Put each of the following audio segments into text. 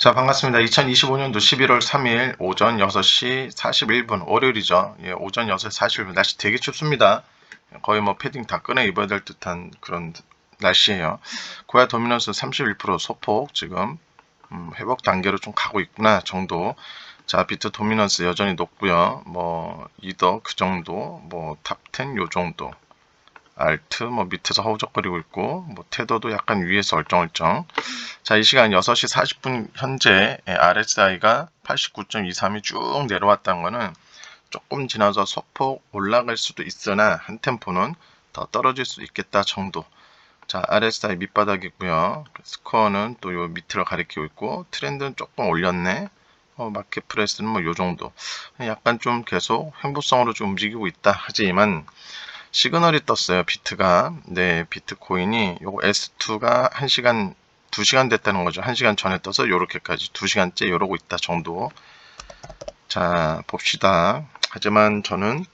자, 반갑습니다. 2025년도 11월 3일 오전 6시 41분, 월요일이죠. 예, 오전 6시 41분. 날씨 되게 춥습니다. 거의 뭐 패딩 다 꺼내 입어야 될 듯한 그런 날씨예요. 고야 도미넌스 31% 소폭 지금 음, 회복 단계로 좀 가고 있구나 정도. 자, 비트 도미넌스 여전히 높고요. 뭐 이더 그 정도, 뭐 탑10 요 정도. 알트 뭐 밑에서 허우적거리고 있고 뭐 테더도 약간 위에서 얼쩡얼쩡. 자 이 시간 6시 40분 현재 RSI가 89.23이 쭉 내려왔다는 거는 조금 지나서 소폭 올라갈 수도 있으나 한 템포는 더 떨어질 수 있겠다 정도. 자 RSI 밑바닥이고요. 스코어는 또 요 밑으로 가리키고 있고 트렌드는 조금 올렸네. 어, 마켓 프레스는 뭐 요 정도. 약간 좀 계속 횡보성으로 좀 움직이고 있다 하지만 시그널이 떴어요. 비트가. 네, 비트코인이 요거 S2가 1시간 2시간 됐다는 거죠. 1시간 전에 떠서 요렇게까지 2시간째 이러고 있다 정도. 자, 봅시다. 하지만 저는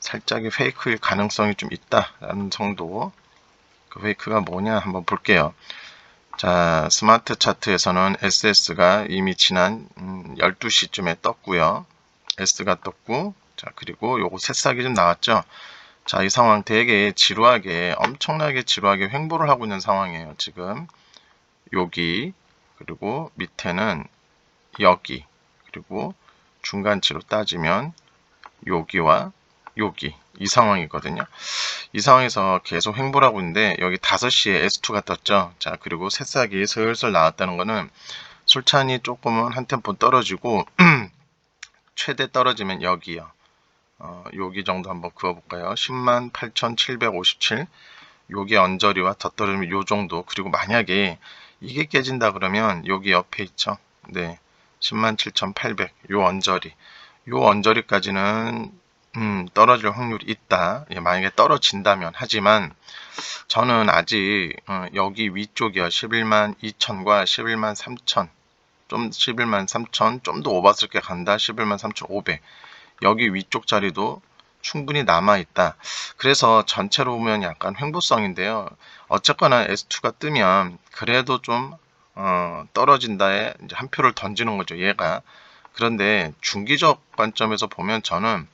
살짝의 페이크일 가능성이 좀 있다라는 정도. 그 페이크가 뭐냐 한번 볼게요. 자, 스마트 차트에서는 SS가 이미 지난 12시쯤에 떴고요. S가 떴고, 자, 그리고 요거 새싹이 좀 나왔죠. 자, 이 상황 되게 지루하게, 엄청나게 지루하게 횡보를 하고 있는 상황이에요. 지금 여기, 그리고 밑에는 여기, 그리고 중간치로 따지면 여기와 여기 이 상황이거든요. 이 상황에서 계속 횡보를 하고 있는데 여기 5시에 S2가 떴죠. 자, 그리고 새싹이 슬슬 나왔다는 거는 술찬이 조금은 한 템포 떨어지고 최대 떨어지면 여기요. 어, 여기 정도 한번 그어볼까요? 10만 8,757 요게 언저리와 덧떨어지면 요 정도. 그리고 만약에 이게 깨진다 그러면 여기 옆에 있죠? 네. 10만 7,800 요 언저리. 요 언저리까지는 음, 떨어질 확률이 있다. 예, 만약에 떨어진다면. 하지만 저는 아직 어, 여기 위쪽이요. 11만 2천과 11만 3천. 좀 11만 3천 좀 더 오바스럽게 간다. 11만 3,500 여기 위쪽 자리도 충분히 남아 있다. 그래서 전체로 보면 약간 횡보성인데요. 어쨌거나 S2가 뜨면 그래도 좀 어, 떨어진다에 한 표를 던지는 거죠. 얘가. 그런데 중기적 관점에서 보면 저는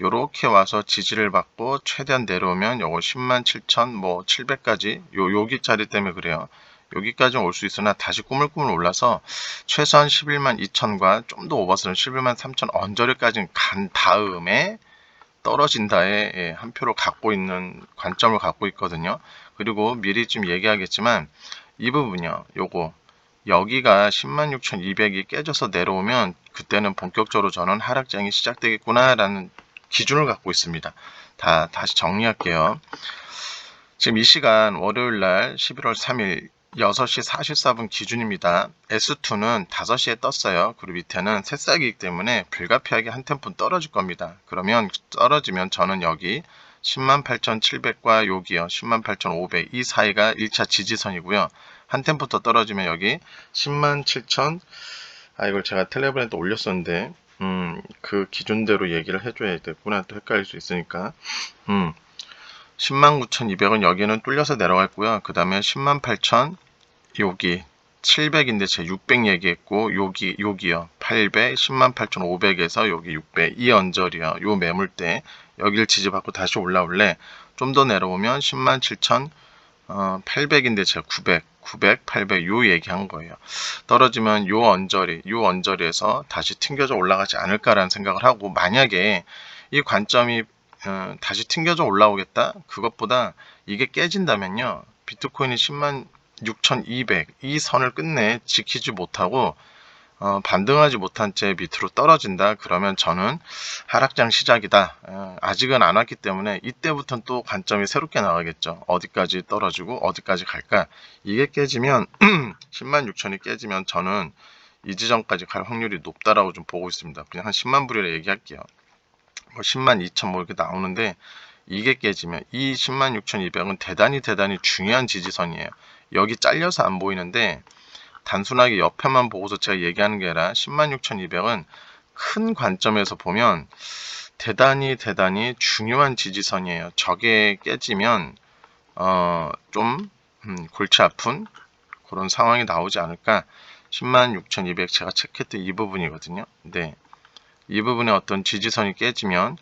요렇게 와서 지지를 받고 최대한 내려오면 요거 10만 7천 뭐 700까지 요 여기 자리 때문에 그래요. 여기까지 올 수 있으나 다시 꾸물꾸물 올라서 최소한 11만 2천과 좀 더 오버스는 11만 3천 언저리까지 간 다음에 떨어진다에 예, 한 표를 갖고 있는 관점을 갖고 있거든요. 그리고 미리 좀 얘기하겠지만 이 부분이요. 요거 여기가 10만 6,200이 깨져서 내려오면 그때는 본격적으로 저는 하락장이 시작되겠구나라는 기준을 갖고 있습니다. 다 다시 정리할게요. 지금 이 시간 월요일 날 11월 3일 6시 44분 기준입니다. S2는 5시에 떴어요. 그리고 밑에는 새싹이기 때문에 불가피하게 한 템포 떨어질 겁니다. 그러면 떨어지면 저는 여기 108,700과 여기요. 108,500. 이 사이가 1차 지지선이고요. 한 템포 더 떨어지면 여기 107,000. 아, 이걸 제가 텔레그램에 올렸었는데, 음, 그 기준대로 얘기를 해줘야 되구나. 또 헷갈릴 수 있으니까. 음. 109,200은 여기는 뚫려서 내려갔고요. 그 다음에 108,000 여기 700인데 제가 600 얘기했고 여기 여기요. 800 108,500에서 여기 600 이 언저리요. 요 매물대. 여기를 지지받고 다시 올라올래. 좀 더 내려오면 107,800인데 어, 제가 900 900 800 요 얘기한 거예요. 떨어지면 요 언저리 요 언저리에서 다시 튕겨져 올라가지 않을까라는 생각을 하고 만약에 이 관점이 어, 다시 튕겨져 올라오겠다. 그것보다 이게 깨진다면요. 비트코인이 10만 6,200 이 선을 끝내 지키지 못하고 어, 반등하지 못한 채 밑으로 떨어진다. 그러면 저는 하락장 시작이다. 어, 아직은 안 왔기 때문에 이때부터는 또 관점이 새롭게 나가겠죠. 어디까지 떨어지고 어디까지 갈까? 이게 깨지면 10만 6천이 깨지면 저는 이 지점까지 갈 확률이 높다라고 좀 보고 있습니다. 그냥 한 10만 불이라 얘기할게요. 뭐 10만 2천 뭐 이렇게 나오는데 이게 깨지면 이 10만 6,200은 대단히 대단히 중요한 지지선이에요. 여기 잘려서 안 보이는데 단순하게 옆에만 보고서 제가 얘기하는 게 아니라 10만 6,200은 큰 관점에서 보면 대단히 대단히 중요한 지지선이에요. 저게 깨지면 어 좀 음, 골치 아픈 그런 상황이 나오지 않을까 106,200 제가 체크했던 이 부분이거든요. 네. 이 부분에 어떤 지지선이 깨지면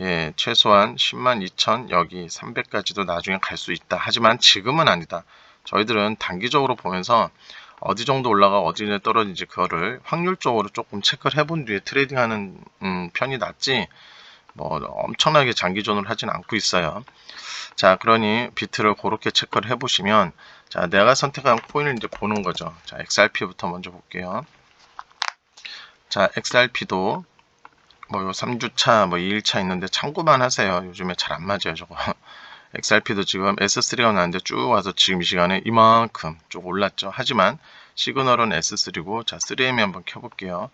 예, 최소한 10만 2천 여기 300까지도 나중에 갈 수 있다. 하지만 지금은 아니다. 저희들은 단기적으로 보면서 어디 정도 올라가 어디 떨어진지 그거를 확률적으로 조금 체크를 해본 뒤에 트레이딩하는 음, 편이 낫지 뭐 엄청나게 장기전을 하진 않고 있어요. 자, 그러니 비트를 그렇게 체크를 해보시면 자, 내가 선택한 코인을 이제 보는 거죠. 자, XRP부터 먼저 볼게요. 자, XRP도 뭐 3주차, 뭐 2일차 있는데 참고만 하세요. 요즘에 잘 안 맞아요, 저거. XRP도 지금 S3가 나왔는데 쭉 와서 지금 이 시간에 이만큼 쭉 올랐죠. 하지만 시그널은 S3고 자 3M 한번 켜볼게요.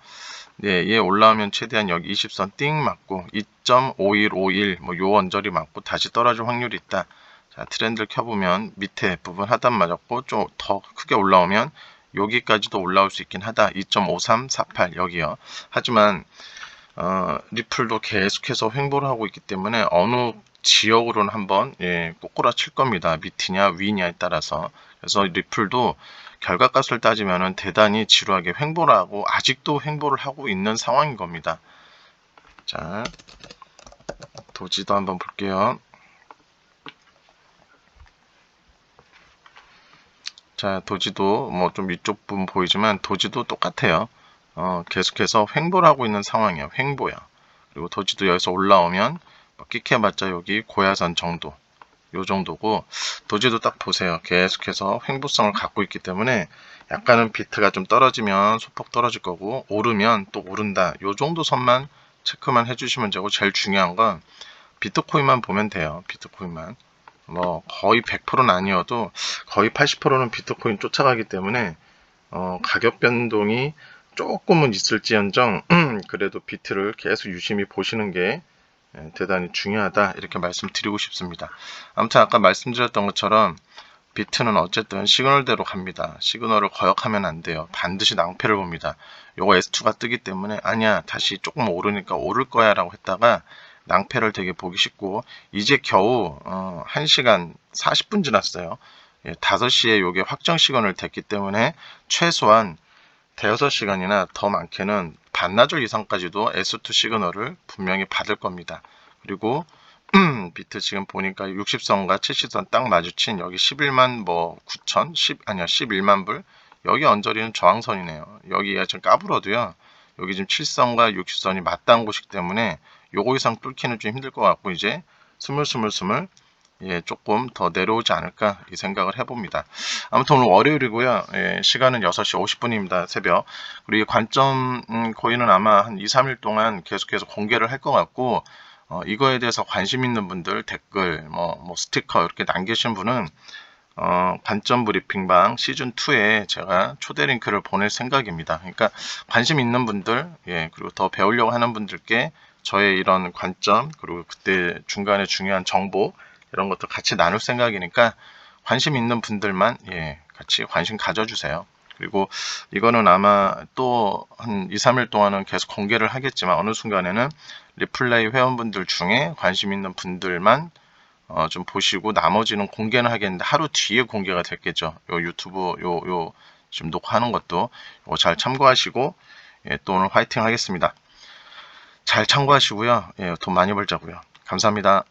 네, 얘 올라오면 최대한 여기 20선 띵 맞고 2.5151 뭐 요 언저리 맞고 다시 떨어질 확률이 있다. 자 트렌드를 켜보면 밑에 부분 하단 맞았고 좀 더 크게 올라오면 여기까지도 올라올 수 있긴 하다. 2.5348 여기요. 하지만 어, 리플도 계속해서 횡보를 하고 있기 때문에 어느 지역으로는 한번 예, 꼬꾸라 칠 겁니다. 밑이냐 위냐에 따라서. 그래서 리플도 결과값을 따지면은 대단히 지루하게 횡보를 하고 아직도 횡보를 하고 있는 상황인 겁니다. 자, 도지도 한번 볼게요. 자, 도지도 뭐 좀 위쪽 부분 보이지만 도지도 똑같아요. 어, 계속해서 횡보를 하고 있는 상황이에요. 횡보야. 그리고 도지도 여기서 올라오면 뭐 끼켜봤자 여기 고야산 정도 요 정도고 도지도 딱 보세요 계속해서 횡보성을 갖고 있기 때문에 약간은 비트가 좀 떨어지면 소폭 떨어질 거고 오르면 또 오른다 요 정도 선만 체크만 해주시면 되고 제일 중요한 건 비트코인만 보면 돼요 비트코인만 뭐 거의 100%는 아니어도 거의 80%는 비트코인 쫓아가기 때문에 어, 가격 변동이 조금은 있을지언정 그래도 비트를 계속 유심히 보시는 게 예, 대단히 중요하다 이렇게 말씀드리고 싶습니다. 아무튼 아까 말씀드렸던 것처럼 비트는 어쨌든 시그널대로 갑니다. 시그널을 거역하면 안 돼요. 반드시 낭패를 봅니다. 요거 S2가 뜨기 때문에 아니야 다시 조금 오르니까 오를 거야 라고 했다가 낭패를 되게 보기 쉽고 이제 겨우 어, 1시간 40분 지났어요. 예, 5시에 요게 확정 시간을 됐기 때문에 최소한 대여섯 시간이나 더 많게는 반나절 이상까지도 S2 시그널을 분명히 받을 겁니다. 그리고 비트 지금 보니까 60선과 70선 딱 마주친 여기 11만 뭐 9천 10 아니야 11만 불 여기 언저리는 저항선이네요. 여기가 지금 까불어도요. 여기 지금 7선과 60선이 맞닿은 곳이기 때문에 요거 이상 뚫기는 좀 힘들 것 같고 이제 스물스물스물 예, 조금 더 내려오지 않을까 이 생각을 해봅니다. 아무튼 오늘 월요일이고요. 예, 시간은 6시 50분입니다. 새벽. 그리고 관점 음, 코인은 아마 한 2, 3일 동안 계속해서 공개를 할 것 같고 어, 이거에 대해서 관심 있는 분들 댓글, 뭐, 뭐 스티커 이렇게 남기신 분은 어, 관점 브리핑방 시즌 2에 제가 초대 링크를 보낼 생각입니다. 그러니까 관심 있는 분들, 예, 그리고 더 배우려고 하는 분들께 저의 이런 관점, 그리고 그때 중간에 중요한 정보, 이런 것도 같이 나눌 생각이니까 관심 있는 분들만 예, 같이 관심 가져주세요. 그리고 이거는 아마 또 한 2, 3일 동안은 계속 공개를 하겠지만 어느 순간에는 리플레이 회원분들 중에 관심 있는 분들만 어, 좀 보시고 나머지는 공개는 하겠는데 하루 뒤에 공개가 됐겠죠. 요 유튜브 요 요 지금 녹화하는 것도 잘 참고하시고 예, 또 오늘 화이팅 하겠습니다. 잘 참고하시고요. 예, 돈 많이 벌자고요. 감사합니다.